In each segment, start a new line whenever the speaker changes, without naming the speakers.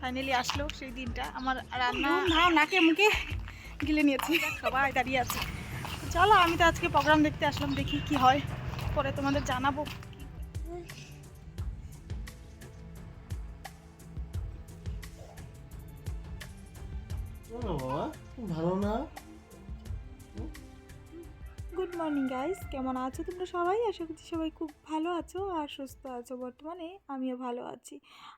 Finally আসলো সেই দিনটা। আমার রান্না
না নাকে মুখে গিলে নিয়েছি।
সবাই দাঁড়িয়ে আছে। চলো আমি তো আজকে প্রোগ্রাম দেখতে আসলাম দেখি কি হয়। পরে তোমাদের জানাব।
ভালো না?
গুড মর্নিং গাইস কেমন আছো তোমরা সবাই? আশা করছি সবাই খুব ভালো আছো আর সুস্থ আছো বর্তমানে। আমিও ভালো আছি।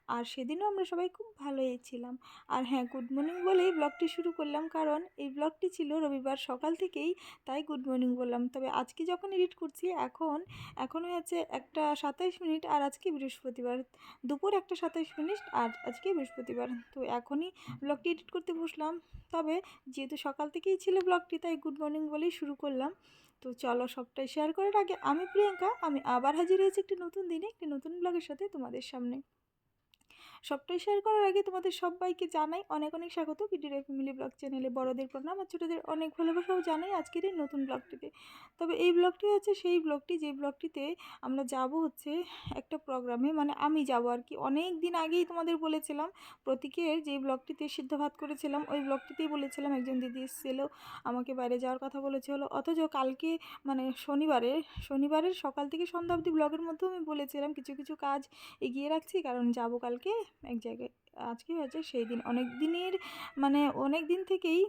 আর সেদিনও আমরা সবাই খুব ভালোই ছিলাম। আর হ্যাঁ গুড মর্নিং বলেই ব্লগটি শুরু করলাম। কারণ এই ব্লগটি ছিল রবিবার সকাল থেকেই, তাই গুড মর্নিং বললাম। তবে আজকে যখন এডিট করছি, এখন এখন হয়েছে একটা সাতাইশ মিনিট আর আজকে বৃহস্পতিবার। দুপুর একটা সাতাইশ মিনিট আর আজকে বৃহস্পতিবার। তো এখনই ব্লগটি এডিট করতে বসলাম। তবে যেহেতু সকাল থেকেই ছিল ব্লগটি, তাই গুড মর্নিং বলেই শুরু করলাম। তো চলো সবটাই শেয়ার করার আগে আমি প্রিয়াঙ্কা, আমি আবার হাজির হয়েছি একটি নতুন দিনে, একটি নতুন ব্লগের সাথে তোমাদের সামনে। সবটাই শেয়ার করার আগে তোমাদের সবাইকে জানাই অনেক অনেক স্বাগত বিডির ফ্যামিলি ব্লগ চ্যানেলে বড়দের প্রণাম আর ছোটোদের অনেক ভালোবাসাও জানাই আজকের এই নতুন ব্লগটিতে তবে এই ব্লগটি হচ্ছে সেই ব্লগটি যে ব্লগটিতে আমরা যাব হচ্ছে একটা প্রোগ্রামে মানে আমি যাব আর কি। অনেক দিন আগেই তোমাদের বলেছিলাম, প্রতীকের যে ব্লগটিতে সিদ্ধ ভাত করেছিলাম, ওই ব্লগটিতেই বলেছিলাম, একজন দিদি এসেছিল, আমাকে বাইরে যাওয়ার কথা বলেছিল। অথচ কালকে মানে শনিবারে, শনিবারের সকাল থেকে সন্ধ্যা অবধি ব্লগের মধ্যেও আমি বলেছিলাম, কিছু কিছু কাজ এগিয়ে রাখছি, কারণ যাব কালকে। এক জায়গায় আজকে হয়েছে সেই দিন। অনেক দিনের মানে অনেক দিন থেকেই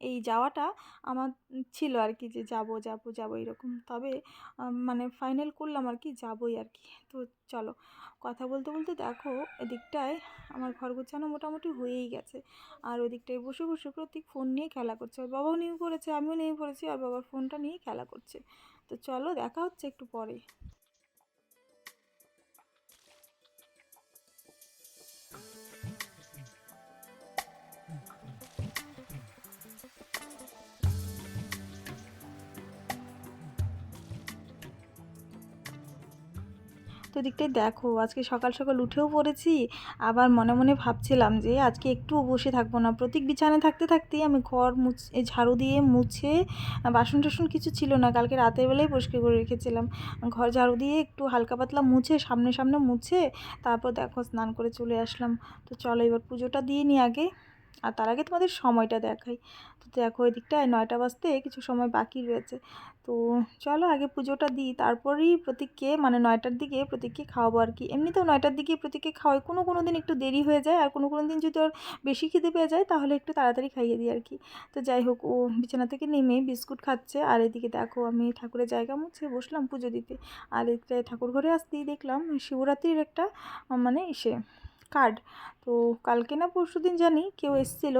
এই যাওয়াটা আমার ছিল আর কি, যে যাব যাব যাব এরকম। তবে মানে ফাইনাল করলাম আর কি, যাবই আর কি। তো চলো, কথা বলতে বলতে দেখো, এদিকটায় আমার ঘর গোছানো মোটামুটি হয়েই গেছে। আর ওদিকটায় বসে বসে প্রতীক ফোন নিয়ে খেলা করছে। আর বাবাও নিয়ে পড়েছে, আমিও নিয়ে পড়েছি, আর বাবার ফোনটা নিয়ে খেলা করছে। তো চলো, দেখা হচ্ছে একটু পরে। তো দিকটায় দেখো। আজকে সকাল সকাল উঠেও পড়েছি, আবার মনে মনে ভাবছিলাম যে আজকে একটুও বসে থাকব না। প্রতীক বিছানায় থাকতে থাকতেই আমি ঘর মুছ ঝাড়ু দিয়ে মুছে, বাসন টাসন কিছু ছিল না। কালকে রাতের বেলায় পরিষ্কার করে রেখেছিলাম। ঘর ঝাড়ু দিয়ে একটু হালকা পাতলা মুছে, সামনে সামনে মুছে, তারপর দেখো স্নান করে চলে আসলাম। তো চলো এবার পুজোটা দিয়ে নিই আগে। আর তার আগে তোমাদের সময়টা দেখাই। তো দেখো এদিকটায় নয়টা বাজতে কিছু সময় বাকি রয়েছে। তো চলো আগে পুজোটা দিই, তারপরেই প্রতীককে মানে নয়টার দিকে প্রতীককে খাওয়াবো আর কি। এমনিতেও নয়টার দিকে প্রতীককে খাওয়াই, কোনো কোনো দিন একটু দেরি হয়ে যায় আর কোনো কোনো দিন যদি ওর বেশি খিদে পেয়ে যায় তাহলে একটু তাড়াতাড়ি খাইয়ে দিই আর কি। তো যাই হোক, ও বিছানা থেকে নেমে বিস্কুট খাচ্ছে আর এদিকে দেখো আমি ঠাকুরের জায়গা মুছে বসলাম পুজো দিতে। আর এদিকে ঠাকুর ঘরে আসতেই দেখলাম শিবরাত্রির একটা মানে ইসে। কার্ড। তো কালকে না পরশু দিন জানি কেউ এসেছিল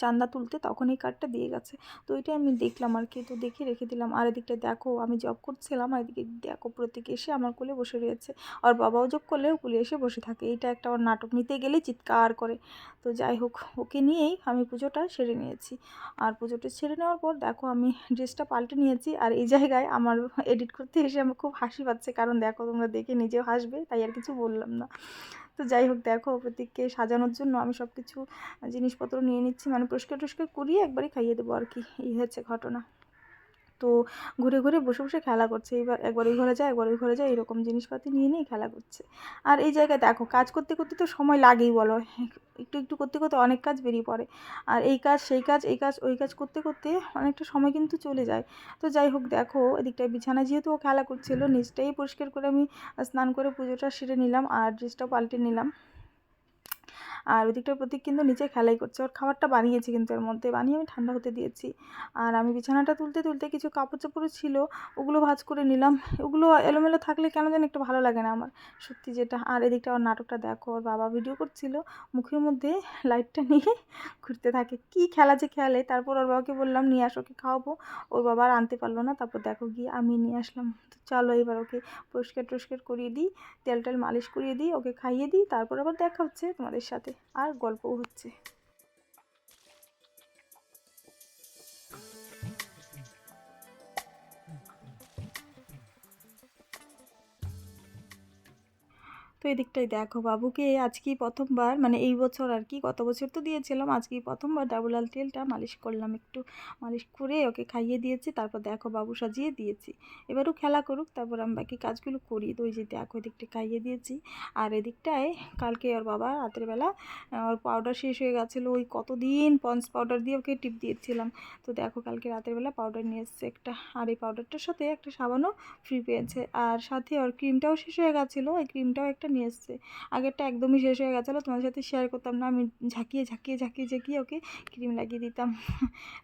চাঁদা তুলতে, তখন এই কার্ডটা দিয়ে গেছে। তো ওইটা আমি দেখলাম আর কি, তো দেখে রেখে দিলাম। আর এদিকটা দেখো, আমি জব করছিলাম, আর এদিকে দেখো প্রতীক এসে আমার কোলে বসে রয়েছে। আর বাবাও জব করলে কোলে এসে বসে থাকে। এইটা একটা ওর নাটক, নিতে গেলে চিৎকার করে। তো যাই হোক, ওকে নিয়েই আমি পুজোটা সেরে নিয়েছি। আর পুজোটা সেরে নেওয়ার পর দেখো, আমি ড্রেসটা পাল্টে নিয়েছি। আর এই জায়গায় আমার এডিট করতে এসে আমার খুব হাসি পাচ্ছে। কারণ দেখো, তোমরা দেখে নিজেও হাসবে, তাই আর কিছু বললাম না। তো যাই হোক দেখো, প্রতীককে সাজানোর জন্য আমি সব কিছু জিনিসপত্র নিয়ে নিচ্ছি। মানে পুরস্কার টুস্কার করিয়ে একবারই খাইয়ে দেবো আর কি। এই হচ্ছে ঘটনা। তো ঘুরে ঘুরে বসে বসে খেলা করছে। এইবার একবার ওই ঘরে যায়, একবার ওই ঘরে যায়, এরকম জিনিসপাতি নিয়ে নিয়ে খেলা করছে। আর এই জায়গায় দেখো, কাজ করতে করতে তো সময় লাগেই বলো। একটু একটু করতে করতে অনেক কাজ বেরিয়ে পড়ে। আর এই কাজ, সেই কাজ, এই কাজ, ওই কাজ করতে করতে অনেকটা সময় কিন্তু চলে যায়। তো যাই হোক, দেখো এদিকটায় বিছানা যেহেতু ও খেলা করছিল, নিচটাই পরিষ্কার করে আমি স্নান করে পুজোটা সেরে নিলাম আর ড্রেসটাও পাল্টে নিলাম। আর ওদিকটার প্রতীক কিন্তু নিচে খেলাই করছে। ওর খাবারটা বানিয়েছি কিন্তু এর মধ্যে। বানিয়ে আমি ঠান্ডা হতে দিয়েছি। আর আমি বিছানাটা তুলতে তুলতে কিছু কাপড় চাপড়ও ছিল, ওগুলো ভাঁজ করে নিলাম। ওগুলো এলোমেলো থাকলে কেন যেন একটু ভালো লাগে না আমার, সত্যি যেটা। আর এদিকটা ওর নাটকটা দেখো, ওর বাবা ভিডিও করছিল। মুখের মধ্যে লাইটটা নিয়ে ঘুরতে থাকে। কি খেলা যে খেলে। তারপর ওর বাবাকে বললাম, নিয়ে আসো, ওকে খাওয়াবো। ওর বাবা আর আনতে পারল না। তারপর দেখো গিয়ে আমি নিয়ে আসলাম। তো চলো এবার ওকে পরিষ্কার টরিষ্কার করিয়ে দিই তেল টেল মালিশ করিয়ে দিই, ওকে খাইয়ে দিই। তারপর আবার দেখা হচ্ছে তোমাদের সাথে আর গল্পও হচ্ছে। তো এদিকটাই দেখো বাবুকে আজকেই প্রথমবার মানে এই বছর আর কি, গত বছর তো দিয়েছিলাম, আজকেই প্রথমবার ডাবল আল তেলটা মালিশ করলাম একটু, মালিশ করে ওকে খাইয়ে দিয়েছি, তারপর দেখো বাবু সাজিয়ে দিয়েছি। এবারও খেলা করুক, তারপর আমি বাকি কাজগুলো করি। তো ওই যে দেখো এদিকটা খাইয়ে দিয়েছি, আর এদিকটায় কালকে ওর বাবা রাতের বেলা ওর পাউডার শেষ হয়ে গেছিল, ওই কতদিন পন্স পাউডার দিয়ে ওকে টিপ দিয়েছিলাম। তো দেখো কালকে রাতের বেলা পাউডার নিয়ে এসছে একটা, আর এই পাউডারটার সাথে একটা সাবানও ফ্রি পেয়েছে। আর সাথে ওর ক্রিমটাও শেষ হয়ে গেছিল, ওই ক্রিমটাও একটা নিয়ে এসছে। আগেরটা একদমই শেষ হয়ে গেছিল, তোমাদের সাথে শেয়ার করতাম না, আমি ঝাঁকিয়ে ঝাঁকিয়ে ঝাঁকিয়ে ঝাঁকিয়ে ওকে ক্রিম লাগিয়ে দিতাম।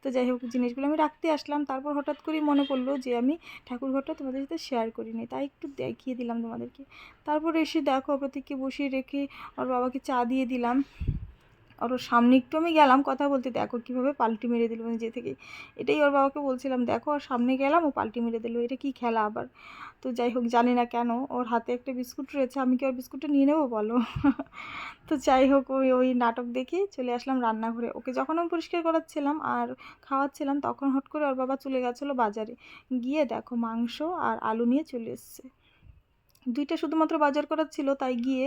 তো যাই হোক, জিনিসগুলো আমি রাখতে আসলাম, তারপর হঠাৎ করেই মনে পড়ল যে আমি ঠাকুর ঘরটা তোমাদের সাথে শেয়ার করিনি, তাই একটু দেখিয়ে দিলাম তোমাদেরকে। তারপর এসে দেখো প্রতীককে বসিয়ে রেখে ওর বাবাকে চা দিয়ে দিলাম। ওর সামনে একটু আমি গেলাম, কথা বলতে দেখো কীভাবে পাল্টি মেরে দিল নিজে থেকে এটাই ওর বাবাকে বলছিলাম, দেখো ওর সামনে গেলাম, ও পাল্টি মেরে দিল, এটা কি খেলা আবার? তো যাই হোক, জানি না কেন, ওর হাতে একটা বিস্কুট রয়েছে, আমি কি ওর বিস্কুটটা নিয়ে নেব বলো? তো যাই হোক, ওই ওই নাটক দেখে চলে আসলাম রান্নাঘরে। ওকে যখন আমি পরিষ্কার করাচ্ছিলাম আর খাওয়াচ্ছিলাম, তখন হট করে ওর বাবা চলে গেছিল বাজারে। গিয়ে দেখো মাংস আর আলু নিয়ে চলে এসছে। দুইটা শুধুমাত্র বাজার করার ছিল, তাই গিয়ে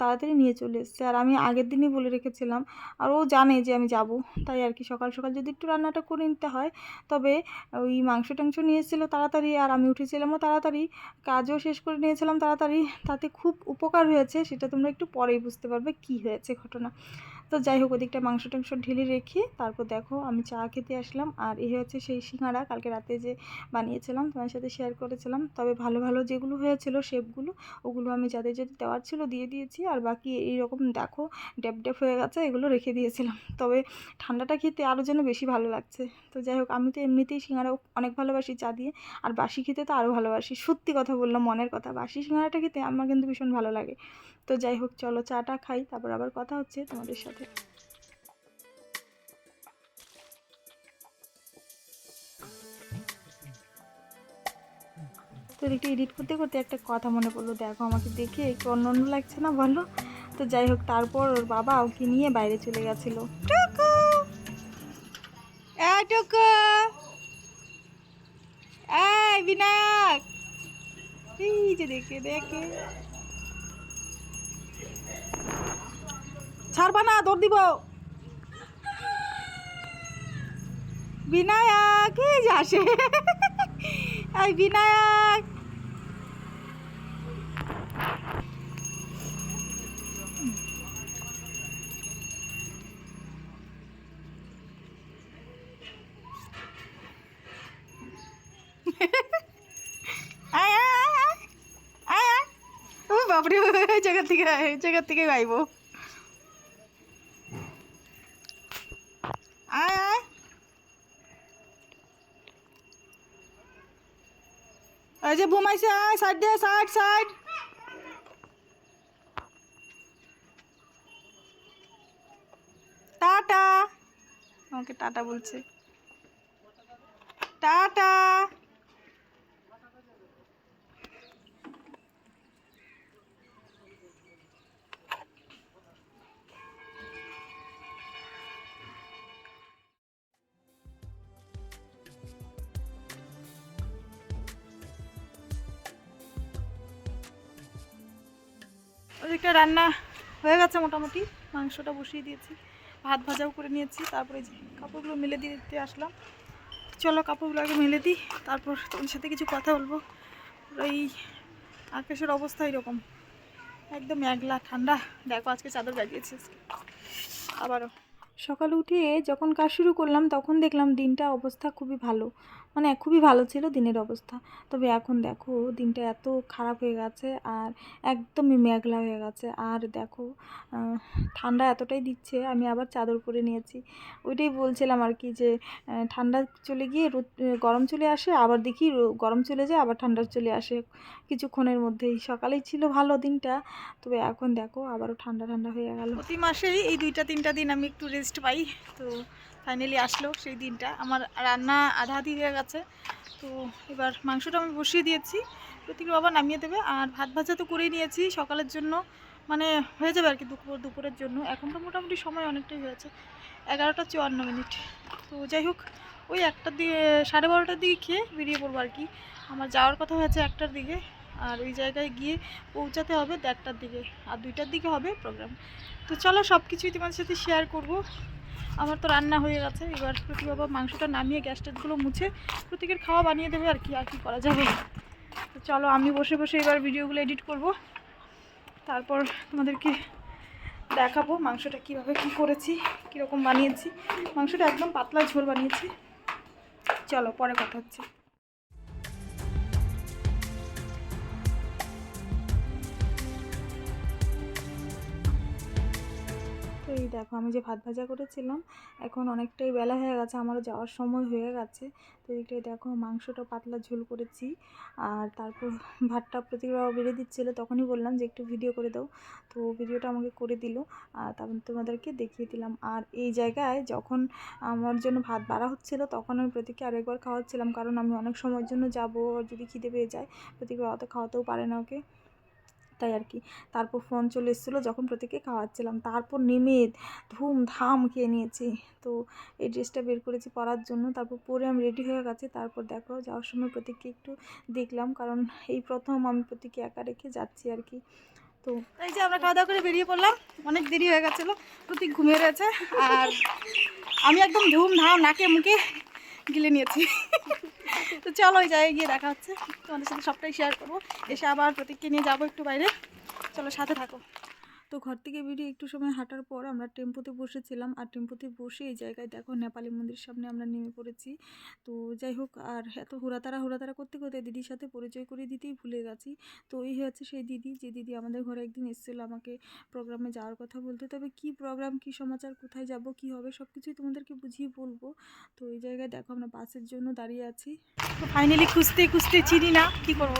তাড়াতাড়ি নিয়ে চলে এসছে। আর আমি আগের দিনই বলে রেখেছিলাম, আর ও জানে যে আমি যাব, তাই আর কি সকাল সকাল যদি একটু রান্নাটা করে নিতে হয়, তবে ওই মাংস টাংস নিয়ে এসেছিল তাড়াতাড়ি, আর আমি উঠেছিলামও তাড়াতাড়ি, কাজও শেষ করে নিয়েছিলাম তাড়াতাড়ি, তাতে খুব উপকার হয়েছে, সেটা তোমরা একটু পরেই বুঝতে পারবে কি হয়েছে ঘটনা। তো যাই হোক ওদিকটা মাংস টাংস ঢেলে রেখে তারপর দেখো আমি চা খেতে আসলাম। আর এই হচ্ছে সেই সিঙ্গারা, কালকে রাতে যে বানিয়েছিলাম, তোমার সাথে শেয়ার করেছিলাম। তবে ভালো ভালো যেগুলো হয়েছিল শেপগুলো ওগুলো আমি যাদের যাদের দেওয়ার ছিল দিয়ে দিয়েছি। আর বাকি এইরকম দেখো ড্যাপ ড্যাপ হয়ে গেছে, এগুলো রেখে দিয়েছিলাম। তবে ঠান্ডাটা খেতে আরও যেন বেশি ভালো লাগছে। তো যাই হোক, আমি তো এমনিতেই সিঙ্গারা অনেক ভালোবাসি চা দিয়ে, আর বাসি খেতে তো আরও ভালোবাসি। সত্যি কথা বললাম, মনের কথা। বাসি সিঙ্গারাটা খেতে আমার কিন্তু ভীষণ ভালো লাগে। তো যাই হোক, চলো চাটা খাই, তারপর আবার কথা হচ্ছে তোমাদের সাথে। তো এদিকে এডিট করতে করতে একটা কথা মনে পড়ল। দেখো আমাকে দেখে একটু অন্য অন্য লাগছে না বলো? তো যাই হোক, তারপর ওর বাবা ওকে নিয়ে বাইরে চলে গেছিল। বিনায়ক! এই যে দেখে দেখে। ছাড়বা না, দৌড় দিব। বিনায়ক এই যে আসে? এই বিনায়ক জায়গা থেকে জায়গা থেকে গাইবো। এই যে বুমাইছে সাইড দে সাইড সাইড। টাটা। আমাকে টাটা বলছে। টাটা। ওদিকটা রান্না হয়ে গেছে মোটামুটি, মাংসটা বসিয়ে দিয়েছি, ভাত ভাজাও করে নিয়েছি, তারপরে কাপড়গুলো মেলে দিতে আসলাম। চলো কাপড়গুলো আগে মেলে দিই, তারপর তোমার সাথে কিছু কথা বলব। এই আকাশের অবস্থা এরকম, একদম একলা, ঠান্ডা। দেখো আজকে চাদর আজকে। আবারও সকালে উঠে যখন কাজ শুরু করলাম, তখন দেখলাম দিনটা অবস্থা খুবই ভালো। মানে খুবই ভালো ছিল দিনের অবস্থা। তবে এখন দেখো, দিনটা এত খারাপ হয়ে গেছে আর একদমই মেঘলা হয়ে গেছে। আর দেখো ঠান্ডা এতটাই দিচ্ছে, আমি আবার চাদর পরে নিয়েছি। ওইটাই বলছিলাম আর কি যে ঠান্ডা চলে গিয়ে রোদ- গরম চলে আসে, আবার দেখি গরম চলে যায়, আবার ঠান্ডা চলে আসে। কিছুক্ষণের মধ্যেই। সকালেই ছিল ভালো দিনটা, তবে এখন দেখো, আবারও ঠান্ডা ঠান্ডা হয়ে গেল। প্রতি মাসেই এই দুইটা, তিনটা দিন আমি একটু রেস্ট পাই। তো ফাইনালি আসলো সেই দিনটা। আমার রান্না আধা আধি হয়ে গেছে। তো এবার মাংসটা আমি বসিয়ে দিয়েছি। প্রতীক বাবা নামিয়ে দেবে। আর ভাত ভাজা তো করেই নিয়েছি। সকালের জন্য মানে হয়ে যাবে আর কি দুপুর, দুপুরের জন্য। এখন তো মোটামুটি সময় অনেকটাই হয়েছে। এগারোটা চুয়ান্ন মিনিট। তো যাই হোক, ওই একটার দিকে সাড়ে বারোটার দিকে খেয়ে বেরিয়ে পড়ব আর কি। আমার যাওয়ার কথা হয়েছে একটার দিকে।
আর ওই জায়গায় গিয়ে পৌঁছাতে হবে দেড়টার দিকে। আর দুইটার দিকে হবে প্রোগ্রাম তো চলো সব কিছুই তোমাদের সাথে শেয়ার করব। আমার তো রান্না হয়ে গেছে। এবার প্রতি বাবা মাংসটা নামিয়ে গ্যাস টেসগুলো মুছে প্রতীকের খাওয়া বানিয়ে দেবে আর কি আর কি করা যাবে। তো চলো, আমি বসে বসে এবার ভিডিওগুলো এডিট করব। তারপর তোমাদেরকে দেখাবো মাংসটা কীভাবে কি করেছি, কীরকম বানিয়েছি। মাংসটা একদম পাতলা ঝোল বানিয়েছি। চলো, পরে কথা হচ্ছে।
দেখো আমি যে ভাত ভাজা করেছিলাম, এখন অনেকটাই বেলা হয়ে গেছে, আমারও যাওয়ার সময় হয়ে গেছে। তো এইটাই দেখো মাংসটা পাতলা ঝোল করেছি, আর তারপর ভাতটা প্রতিবার বেড়ে দিচ্ছিল, তখনই বললাম যে একটু ভিডিও করে দাও। তো ভিডিওটা আমাকে করে দিল, আর তারপর তোমাদেরকে দেখিয়ে দিলাম। আর এই জায়গায় যখন আমার জন্য ভাত বাড়া হচ্ছিল, তখন আমি প্রতীককে আরেকবার খাওয়াচ্ছিলাম, কারণ আমি অনেক সময়ের জন্য যাব যদি খিদে পেয়ে যায় প্রতীকবার অত খাওয়াতেও পারে না ওকে। তাই আর কি। তারপর ফোন চলে এসেছিল যখন প্রতীককে খাওয়াচ্ছিলাম। তারপর নেমে ধুমধাম খেয়ে নিয়েছি। তো এই ড্রেসটা বের করেছি পরার জন্য। তারপর পরে আমি রেডি হয়ে গেছি। তারপর দেখো যাওয়ার সময় প্রতীককে একটু দেখলাম। কারণ এই প্রথম আমি প্রতীককে একা রেখে যাচ্ছি আর কি। তো
এই যে আমরা খাওয়া দাওয়া করে বেরিয়ে পড়লাম। অনেক দেরি হয়ে গেছিল। প্রতীক ঘুমিয়ে রয়েছে। আর আমি একদম ধুমধাম নাকে মুখে গিলে নিয়েছি। তো চলো ওই জায়গায় গিয়ে দেখা হচ্ছে। তোমাদের সাথে সবটাই শেয়ার করব। এসে আবার প্রতীককে নিয়ে যাব একটু বাইরে। চলো সাথে থাকো।
তো ঘর থেকে বেরিয়ে একটু সময় হাঁটার পর আমরা টেম্পোতে বসেছিলাম। আর টেম্পোতে বসে এই জায়গায় দেখো নেপালি মন্দির সামনে আমরা নেমে পড়েছি। তো যাই হোক, আর এত হুড়াতারা হুড়াতারা করতে করতে দিদির সাথে পরিচয় করে দিতেই ভুলে গেছি। তো এই হচ্ছে সেই দিদি, যে দিদি আমাদের ঘরে একদিন এসেছিল আমাকে প্রোগ্রামে যাওয়ার কথা বলতে। তবে কি প্রোগ্রাম কি সমাচার, কোথায় যাব, কি হবে সব কিছুই তোমাদেরকে বুঝিয়ে বলব। তো এই জায়গায় দেখো আমরা বাসের জন্য দাঁড়িয়ে আছি।
তো ফাইনালি খুঁজতে খুঁজতে চিনি না, কি করব?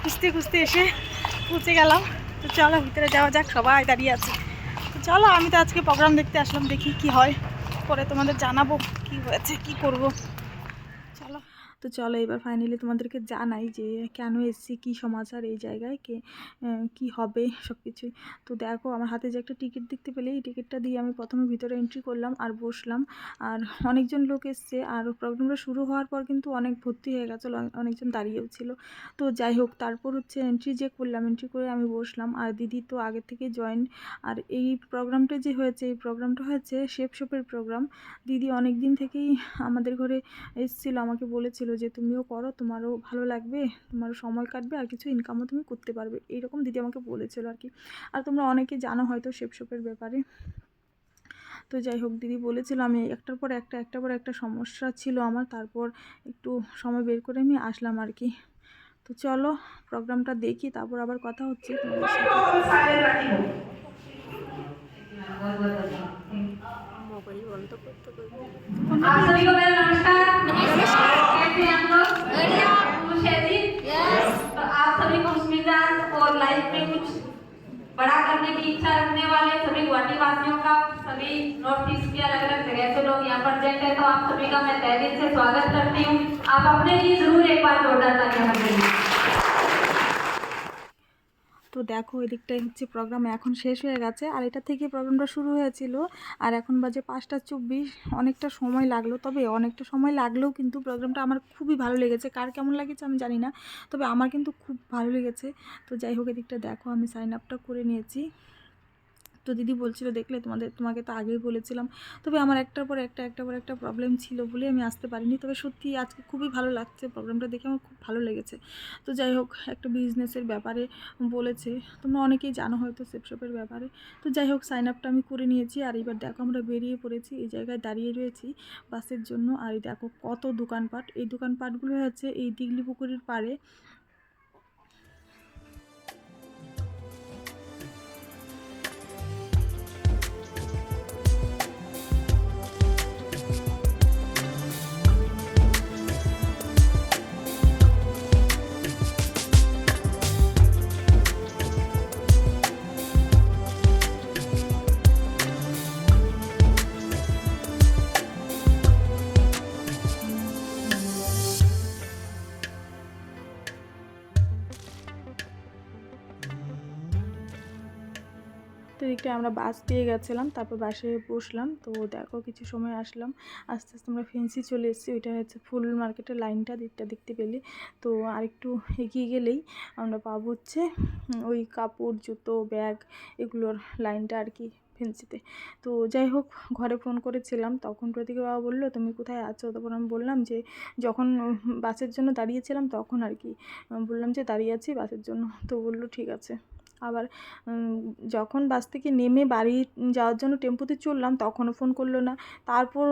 খুঁজতে খুঁজতে এসে পৌঁছে গেলাম। তো চলো, ভিতরে যাওয়া যাক, সবাই দাঁড়িয়ে আছে। তো চলো, আমি তো আজকে প্রোগ্রাম দেখতে আসলাম, দেখি কি হয়। পরে তোমাদের জানাব কি হয়েছে, কি করব।
তো চলো এবার ফাইনালি তোমাদেরকে জানাই যে কেন এসেছি, কী সমাচার এই জায়গায়, কে কি হবে সব কিছুই তো দেখো আমার হাতে যে একটা টিকিট দেখতে পেলে, এই টিকিটটা দিয়ে আমি প্রথমে ভিতরে এন্ট্রি করলাম আর বসলাম। আর অনেকজন লোক এসছে আর প্রোগ্রামটা শুরু হওয়ার পর কিন্তু অনেক ভর্তি হয়ে গেছিল অনেকজন দাঁড়িয়েও ছিল। তো যাই হোক, তারপর হচ্ছে এন্ট্রি যে করলাম এন্ট্রি করে আমি বসলাম আর দিদি তো আগের থেকে জয়েন আর এই প্রোগ্রামটা যে হয়েছে, এই প্রোগ্রামটা হয়েছে শেপ শপের প্রোগ্রাম দিদি অনেক দিন থেকেই আমাদের ঘরে এসেছিল, আমাকে বলেছিল যে তুমিও করো তোমারও ভালো লাগবে তোমারও সময় কাটবে আর কিছু ইনকামও তুমি করতে পারবে। এইরকম দিদি আমাকে বলেছিলো আর কি। আর তোমরা অনেকে জানো হয়তো শেপশপের ব্যাপারে। তো যাই হোক দিদি বলেছিল আমি একটার পর একটা একটার পর একটা সমস্যা ছিল আমার তারপর একটু সময় বের করে আমি আসলাম আর কি। তো চলো প্রোগ্রামটা দেখি তারপর আবার কথা হচ্ছে তোমাদের সাথে।
मेरा नमस्कार हैं आप लोग खुश है जी तो आप सभी को मिजाज और लाइफ में कुछ बड़ा करने की इच्छा रखने वाले सभी गुवाहाटी वासियों का सभी नॉर्थ ईस्ट के अलग अलग जगह से लोग यहाँ पर जेंट है तो आप सभी का मैं तहरीर से स्वागत करती हूँ। आप अपने लिए ज़रूर एक बार जोरदार तालियाँ बजाइए।
দেখো এদিকটাই হচ্ছে প্রোগ্রাম এখন শেষ হয়ে গেছে। আর এটা থেকে প্রোগ্রামটা শুরু হয়েছিল। আর এখন বাজে পাঁচটা চব্বিশ। অনেকটা সময় লাগল। তবে অনেকটা সময় লাগলেও কিন্তু প্রোগ্রামটা আমার খুবই ভালো লেগেছে। কার কেমন লাগেছে আমি জানি না। তবে আমার কিন্তু খুব ভালো লেগেছে। তো যাই হোক, এদিকটা দেখো, আমি সাইন আপটা করে নিয়েছি। তো দিদি বলছিল, দেখলে তোমাদের, তোমাকে তো আগেই বলেছিলাম। তবে আমার একটার পর একটা, একটার পর একটা প্রবলেম ছিল বলে আমি আসতে পারিনি। তবে সত্যি আজকে খুবই ভালো লাগছে প্রবলেমটা দেখে, আমার খুব ভালো লেগেছে। তো যাই হোক, একটা বিজনেসের ব্যাপারে বলেছে। তোমরা অনেকেই জানো হয়তো সেপশপের ব্যাপারে। তো যাই হোক সাইন আপটা আমি করে নিয়েছি। আর এবার দেখো, আমরা বেরিয়ে পড়েছি। এই জায়গায় দাঁড়িয়ে রয়েছি বাসের জন্য। আর এই দেখো, কত দোকানপাট। এই দোকানপাটগুলো হচ্ছে এই দিগলি পুকুরের পাড়ে। এদিকটায় আমরা বাস পেয়ে গেছিলাম, তারপর বাসে বসলাম। তো দেখো কিছু সময় আসলাম, আস্তে আস্তে আমরা ফেন্সি চলে এসেছি। ওইটা হচ্ছে ফুল মার্কেটের লাইনটা দিকটা দেখতে পেলে। তো আরেকটু এগিয়ে গেলেই আমরা পাবো হচ্ছে ওই কাপড়, জুতো, ব্যাগ এগুলোর লাইনটা আর কি ফেন্সিতে। তো যাই হোক, ঘরে ফোন করেছিলাম, তখন প্রতীক বাবা বলল, তুমি কোথায় আছো? তখন আমি বললাম যে, যখন, বাসের জন্য দাঁড়িয়েছিলাম, তখন আর কি। বললাম যে, দাঁড়িয়ে আছি বাসের জন্য। তো বলল, ঠিক আছে। আবার যখন বাস থেকে নেমে বাড়ি যাওয়ার জন্য টেম্পুতে চললাম, তখনও ফোন করল না। তারপর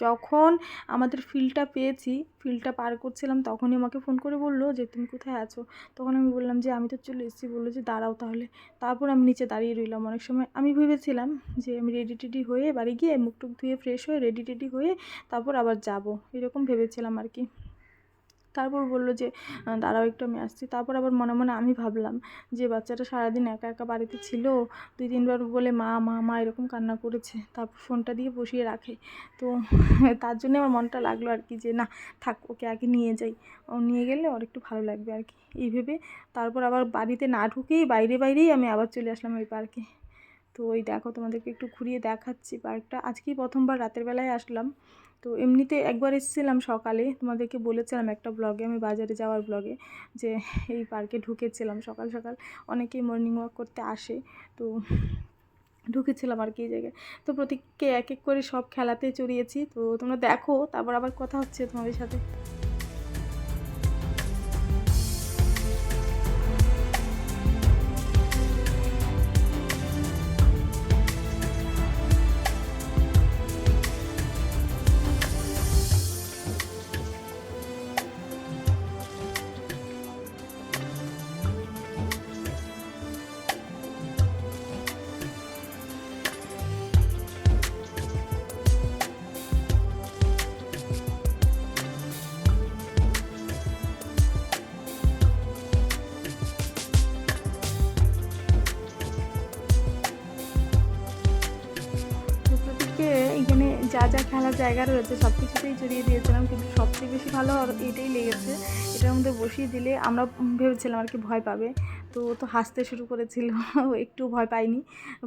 যখন আমাদের ফিল্ডটা পেয়েছি ফিল্ডটা পার করছিলাম, তখনই আমাকে ফোন করে বলল যে, তুমি কোথায় আছো? তখন আমি বললাম যে, আমি তো চলে এসেছি। বলল যে, দাঁড়াও তাহলে। তারপর আমি নিচে দাঁড়িয়ে রইলাম। অনেক সময় আমি ভেবেছিলাম যে, আমি রেডি টেডি হয়ে বাড়ি গিয়ে মুখ টুক ধুয়ে ফ্রেশ হয়ে রেডি টেডি হয়ে তারপর আবার যাব। এরকম ভেবেছিলাম আর কি। তারপর বলল যে দাঁড়াও একটু, আমি আসছি। তারপর আবার মনে মনে আমি ভাবলাম যে, বাচ্চাটা সারাদিন একা একা বাড়িতে ছিল, দুই তিনবার বলে, মা মা মা, এরকম কান্না করেছে। তারপর ফোনটা দিয়ে বসিয়ে রাখে। তো তার জন্য আমার মনটা লাগল আর কি যে, না, থাক, ওকে আগে নিয়ে যাই। ও নিয়ে গেলে ওর একটু ভালো লাগবে আর কি। এই ভেবে তারপর আবার বাড়িতে না ঢুকেই বাইরে, বাইরেই আমি আবার চলে আসলাম ওই পার্কে। তো ওই দেখো তোমাদেরকে একটু ঘুরিয়ে দেখাচ্ছি পার্কটা। আজকেই প্রথমবার রাতের বেলায় আসলাম। তো এমনিতে একবার এসেছিলাম সকালে, তোমাদেরকে বলেছিলাম একটা ব্লগে আমি বাজারে যাওয়ার ব্লগে যে এই পার্কে ঢুকেছিলাম সকাল সকাল। অনেকেই মর্নিং ওয়াক করতে আসে, তো ঢুকেছিলাম আর কি জায়গায়। তো প্রতীককে এক এক করে সব খেলাতে চড়িয়েছি। তো তোমরা দেখো, তারপর আবার কথা হচ্ছে তোমাদের সাথে। তো এখানে যা যা খেলার জায়গা রয়েছে সব কিছুতেই জড়িয়ে দিয়েছিলাম, কিন্তু সবচেয়ে বেশি ভালো এটাই লেগেছে। এটার মধ্যে বসিয়ে দিলে আমরা ভেবেছিলাম আর কি ভয় পাবে। তো তো হাসতে শুরু করেছিল একটু ভয় পায়নি।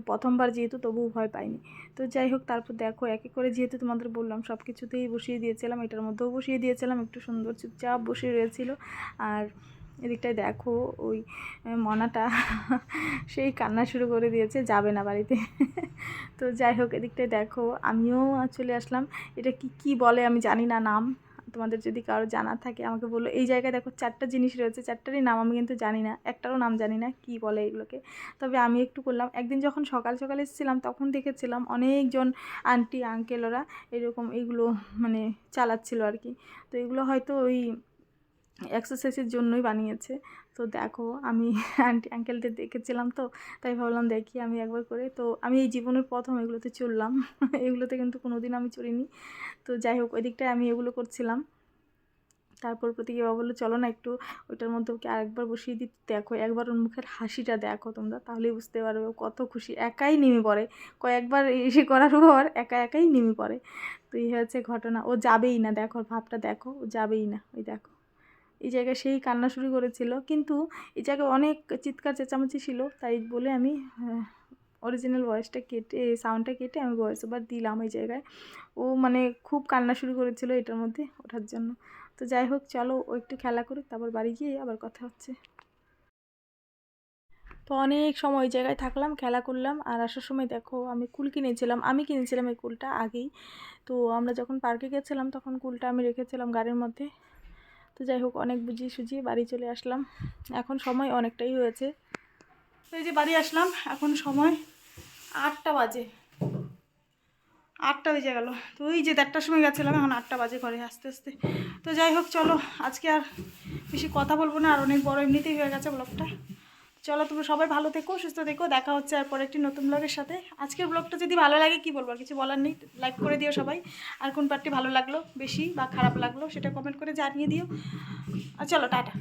প্রথমবার যেহেতু, তবুও ভয় পায়নি। তো যাই হোক, তারপর দেখো, এক এক করে যেহেতু তোমাদের বললাম সব কিছুতেই বসিয়ে দিয়েছিলাম, এটার মধ্যেও বসিয়ে দিয়েছিলাম, একটু সুন্দর চুপচাপ বসে রয়েছিল। আর এদিকটায় দেখো, ওই মনাটা সেই কান্না শুরু করে দিয়েছে, যাবে না বাড়িতে। তো যাই হোক, এদিকটায় দেখো, আমিও চলে আসলাম। এটা কি কি বলে আমি জানি না নাম। তোমাদের যদি কারও জানা থাকে, আমাকে বলো। এই জায়গায় দেখো, চারটা জিনিস রয়েছে, চারটারই নাম আমি কিন্তু জানি না, একটারও নাম জানি না কি বলে এগুলোকে। তবে আমি একটু করলাম, একদিন যখন সকাল সকাল এসেছিলাম, তখন দেখেছিলাম অনেকজন আন্টি আঙ্কেল ওরা এরকম এগুলো মানে চালাচ্ছিল আর কি। তো এগুলো হয়তো ওই এক্সারসাইজের জন্যই বানিয়েছে। তো দেখো, আমি আন্টি আঙ্কেলদের দেখেছিলাম তো, তাই ভাবলাম দেখি আমি একবার করে। তো আমি এই জীবনের প্রথম এগুলোতে চললাম এগুলোতে কিন্তু কোনো দিন আমি চড়িনি। তো যাই হোক ওই দিকটায় আমি এগুলো করছিলাম। তারপর প্রতীকী বাবা বলল, চলো না একটু ওইটার মধ্যে ওকে আরেকবার বসিয়ে দিতে দেখো, একবার ওর মুখের হাসিটা দেখো তোমরা, তাহলেই বুঝতে পারবে কত খুশি। একাই নেমে পড়ে। কয়েকবার এসে করার পর একা একাই নেমে পড়ে। তো এই হচ্ছে ঘটনা। ও যাবেই না, দেখো ভাবটা দেখো, ও যাবেই না। ওই দেখো। এই জায়গায় সেই কান্না শুরু করেছিল। কিন্তু এই জায়গায় অনেক চিৎকার চেঁচামেচি ছিল। তাই বলে আমি অরিজিনাল ভয়েসটা কেটে সাউন্ডটা কেটে আমি ভয়েস ওভার দিলাম এই জায়গায়। ও মানে খুব কান্না শুরু করেছিল এটার মধ্যে ওঠার জন্য। তো যাই হোক, চলো ও একটু খেলা করুক, তারপর বাড়ি গিয়ে আবার কথা হচ্ছে। তো অনেক সময় ওই জায়গায় থাকলাম, খেলা করলাম। আর আসার সময় দেখো, আমি কুল কিনেছিলাম। আমি কিনেছিলাম এই কুলটা আগেই। তো আমরা যখন পার্কে গেছিলাম, তখন কুলটা আমি রেখেছিলাম গাড়ির মধ্যে। তো যাই হোক, অনেক বুঝিয়ে সুঝিয়ে বাড়ি চলে আসলাম। এখন সময় অনেকটাই হয়েছে। তো এই যে বাড়ি আসলাম, এখন সময় আটটা বাজে। আটটা বেজে গেল। তো ওই যে দেড়টার সময় গেছিলাম, এখন আটটা বাজে ঘরে আস্তে আস্তে। তো যাই হোক, চলো, আজকে আর বেশি কথা বলব না, আর অনেক বড় এমনিতেই হয়ে গেছে ব্লগটা। চলো তুমি সবাই ভালো থেকো, সুস্থ থেকো, দেখা হচ্ছে আর পরে একটি নতুন ব্লগের সাথে। আজকের ব্লগটা যদি ভালো লাগে, কি বলব কিছু বলার নেই লাইক করে দিও সবাই। আর কোন পার্টটি ভালো লাগল, বেশি বা খারাপ লাগল, সেটা কমেন্ট করে জানিয়ে দিও। আর চলো, টাটা।